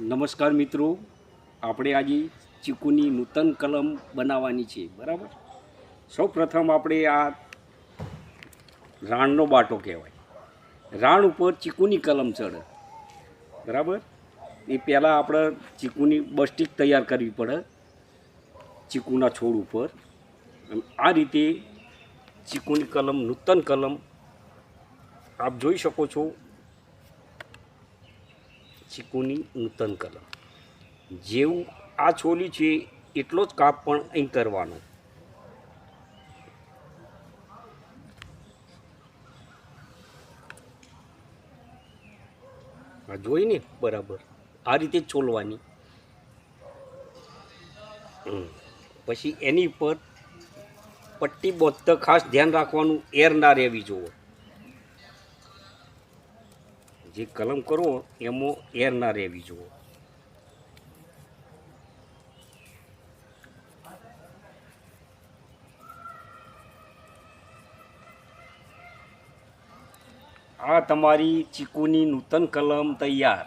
નમસ્કાર મિત્રો. આપણે આજે ચીકુની નૂતન કલમ બનાવવાની છે, બરાબર? સૌ પ્રથમ આપણે આ રાણનો બાટો કહેવાય. રાણ ઉપર ચીકુની કલમ ચડે, બરાબર? એ પહેલાં આપણે ચીકુની બસ્ટિક તૈયાર કરવી પડે, ચીકુના છોડ ઉપર. આ રીતે ચીકુની કલમ, નૂતન કલમ આપ જોઈ શકો છો. ચીકુની નૂતન કલમ. જેવું આ છોલી છે, એટલો જ કાપ પણ અહીં કરવાનો. આ જોઈ ને બરાબર, આ રીતે છોલવાની. પછી એની ઉપર પટ્ટી બોધતા ખાસ ધ્યાન રાખવાનું એર ના રહેવી જોવે. જે કલમ કરો એમાં એર ના રહેવી જુઓ આ તમારી ચીકુની નૂતન કલમ તૈયાર.